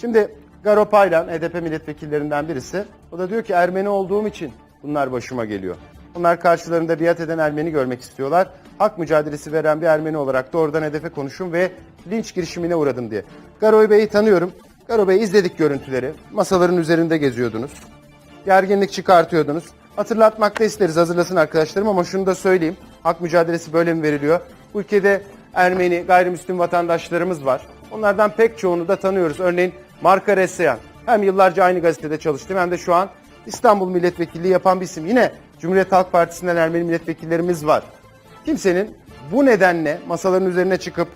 Şimdi Garo Paylan, HDP milletvekillerinden birisi. O da diyor ki Ermeni olduğum için bunlar başıma geliyor. Bunlar karşılarında biat eden Ermeni görmek istiyorlar. Hak mücadelesi veren bir Ermeni olarak doğrudan hedefe konuşum ve linç girişimine uğradım diye. Garo Bey'i tanıyorum. Garo Bey izledik görüntüleri. Masaların üzerinde geziyordunuz. Gerginlik çıkartıyordunuz. Hatırlatmak da isteriz hazırlasın arkadaşlarım ama şunu da söyleyeyim. Hak mücadelesi böyle mi veriliyor? Bu ülkede Ermeni gayrimüslim vatandaşlarımız var. Onlardan pek çoğunu da tanıyoruz. Örneğin Marka Resyan. Hem yıllarca aynı gazetede çalıştım hem de şu an İstanbul milletvekilliği yapan bir isim. Yine Cumhuriyet Halk Partisi'nden Ermeni milletvekillerimiz var. Kimsenin bu nedenle masaların üzerine çıkıp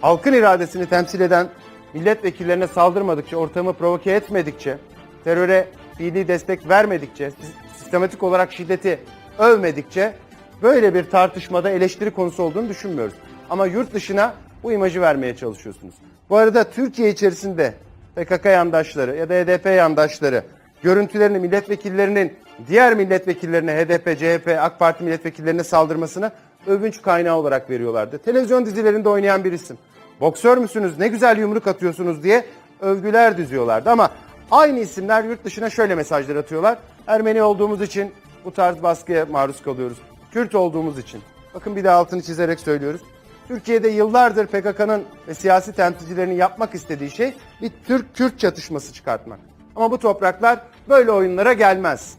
halkın iradesini temsil eden milletvekillerine saldırmadıkça, ortamı provoke etmedikçe, teröre fiili destek vermedikçe, sis- sistematik olarak şiddeti övmedikçe böyle bir tartışmada eleştiri konusu olduğunu düşünmüyoruz. Ama yurt dışına bu imajı vermeye çalışıyorsunuz. Bu arada Türkiye içerisinde PKK yandaşları ya da HDP yandaşları görüntülerini milletvekillerinin diğer milletvekillerine HDP, CHP, AK Parti milletvekillerine saldırmasını övünç kaynağı olarak veriyorlardı. Televizyon dizilerinde oynayan bir isim. Boksör müsünüz ne güzel yumruk atıyorsunuz diye övgüler düzüyorlardı ama aynı isimler yurt dışına şöyle mesajlar atıyorlar. Ermeni olduğumuz için bu tarz baskıya maruz kalıyoruz. Kürt olduğumuz için. Bakın bir de altını çizerek söylüyoruz. Türkiye'de yıllardır PKK'nın ve siyasi temsilcilerinin yapmak istediği şey bir Türk-Kürt çatışması çıkartmak. Ama bu topraklar böyle oyunlara gelmez.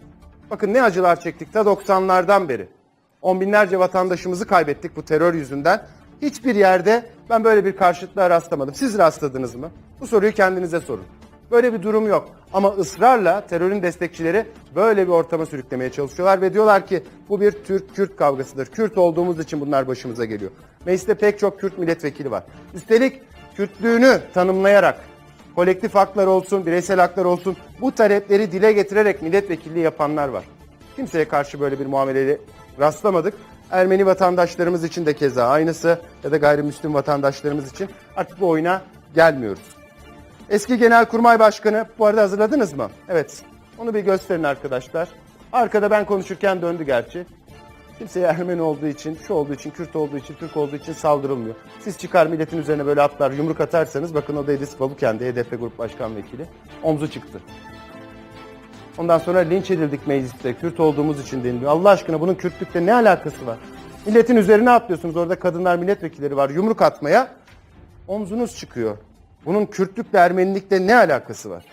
Bakın ne acılar çektik ta 90'lardan beri. On binlerce vatandaşımızı kaybettik bu terör yüzünden. Hiçbir yerde ben böyle bir karşıtlığa rastlamadım. Siz rastladınız mı? Bu soruyu kendinize sorun. Böyle bir durum yok. Ama ısrarla terörün destekçileri böyle bir ortama sürüklemeye çalışıyorlar ve diyorlar ki bu bir Türk-Kürt kavgasıdır. Kürt olduğumuz için bunlar başımıza geliyor. Mecliste pek çok Kürt milletvekili var. Üstelik Kürtlüğünü tanımlayarak kolektif haklar olsun, bireysel haklar olsun bu talepleri dile getirerek milletvekilliği yapanlar var. Kimseye karşı böyle bir muameleyle rastlamadık. Ermeni vatandaşlarımız için de keza aynısı ya da gayrimüslim vatandaşlarımız için artık bu oyuna gelmiyoruz. Eski Genelkurmay Başkanı bu arada hazırladınız mı? Evet. Onu bir gösterin arkadaşlar. Arkada ben konuşurken döndü gerçi. Kimseye Ermeni olduğu için, şu olduğu için, Kürt olduğu için, Türk olduğu için saldırılmıyor. Siz çıkar milletin üzerine böyle atlar, yumruk atarsanız bakın o da Edis Babukendi, HDP Grup Başkan Vekili. Omzu çıktı. Ondan sonra linç edildik mecliste. Kürt olduğumuz için deniliyor. Allah aşkına bunun Kürtlükle ne alakası var? Milletin üzerine atlıyorsunuz. Orada kadınlar milletvekilleri var. Yumruk atmaya omzunuz çıkıyor. Bunun Kürtlükle Ermenilikle ne alakası var?